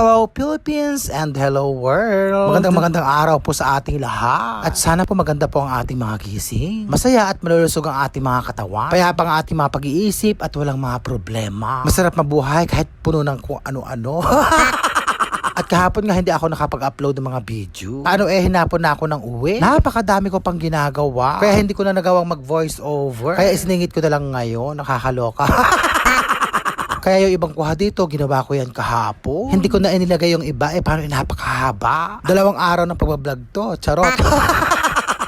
Hello Philippines and hello world. Magandang magandang araw po sa ating lahat. At sana po maganda po ang ating mga gising. Masaya at malulusog ang ating mga katawan. Payapang ang ating mga pag-iisip at walang mga problema. Masarap mabuhay kahit puno ng kung ano-ano. At kahapon nga hindi ako nakapag-upload ng mga video. Ano eh, hinapon na ako ng uwi. Napakadami ko pang ginagawa. Kaya hindi ko na nagawang mag-voice over. Kaya isiningit ko na lang ngayon. Nakakaloka. Kaya yung ibang kuha dito, ginawa ko yan kahapon. Hindi ko na inilagay yung iba, eh paano napakahaba. Dalawang araw ng pagbablog to, charot.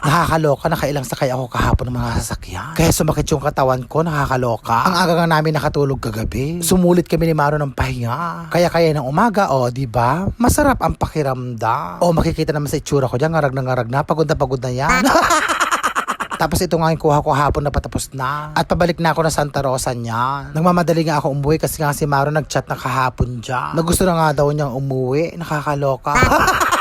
Nakakaloka, nakailang sakay ako kahapon ng mga sasakyan. Kaya sumakit yung katawan ko, nakakaloka. Ang aga nga namin nakatulog kagabi. Sumulit kami ni Maro ng pahinga. Kaya kaya ng umaga, o, di ba? Masarap ang pakiramdam. O, makikita naman sa itsura ko dyan, ngarag na ngarag na, pagod na pagod na yan. Tapos ito nga yung kuha ko hapon na patapos na. At pabalik na ako na Santa Rosa niya. Nagmamadali nga ako umuwi kasi nga si Maro nagchat na kahapon dyan. Na gusto na nga daw niyang umuwi. Nakakaloka.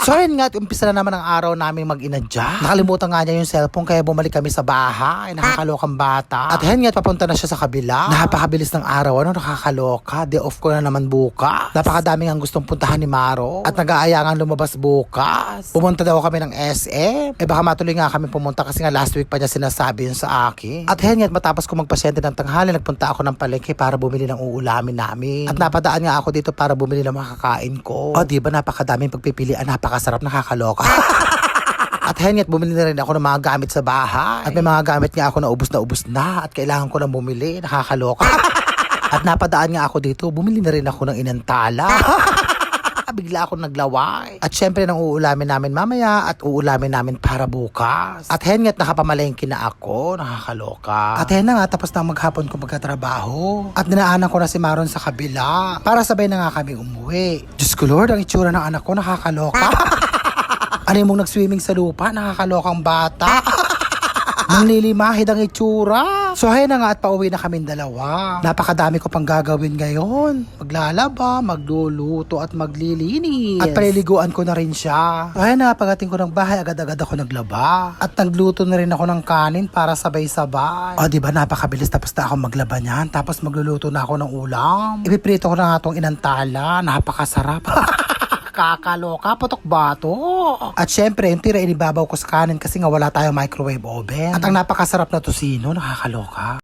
So ayun nga, umpisa na naman ang araw namin mag-inadya. Nakalimutan nga niya yung cellphone kaya bumalik kami sa bahay. Nakakalokang bata. At ayun nga, papunta na siya sa kabila. Napakabilis ng araw, ano, nakakaloka. Day off ko na naman bukas. Napakadaming ang gustong puntahan ni Maro. At nag-aayangan lumabas bukas. Pumunta daw kami ng SM. Eh baka matuloy nga kami pumunta kasi nga last week pa niya sinasabi yun sa akin. At ayun nga, at matapos ko magpasyente ng tanghali, nagpunta ako ng palengke para bumili ng uulamin namin. At napadaan nga ako dito para bumili ng makakain ko. O, di ba napakadaming pagpipilian, napakasarap, nakakaloka. At hengat bumili na rin ako ng mga gamit sa bahay. At may mga gamit nga ako na ubus na ubus na at kailangan ko na bumili. Nakakaloka. at napadaan nga ako dito, bumili na rin ako ng inantala. Bigla ako naglaway. At syempre nang uulamin namin mamaya at uulamin namin para bukas. At hengat nakapamalengke na ako, nakakaloka. At hen na nga tapos na maghapon ko magkatrabaho. At dinaanan ko na si Maron sa kabila para sabay na nga kami umuwi. Diyos ko Lord, ang itsura ng anak ko nakakaloka. ano yung mong nag-swimming sa lupa? Nakakalokang bata. Nanlilimahid ang itsura. So hay na nga at pauwi na kaming dalawa. Napakadami ko pang gagawin ngayon. Maglalaba, magluluto at maglilinis. At paliliguan ko na rin siya. So hay na pagating ko ng bahay, agad-agad ako naglaba. At nagluto na rin ako ng kanin para sabay-sabay. O di ba napakabilis tapos na ako maglaba niyan. Tapos magluluto na ako ng ulam. Ipiprito ko na nga itong inantala. Napakasarap. Kakaloka, putok bato. At syempre, yung tira inibabaw ko sa kanin kasi nga wala tayong microwave oven. At ang napakasarap na tosino, nakakaloka.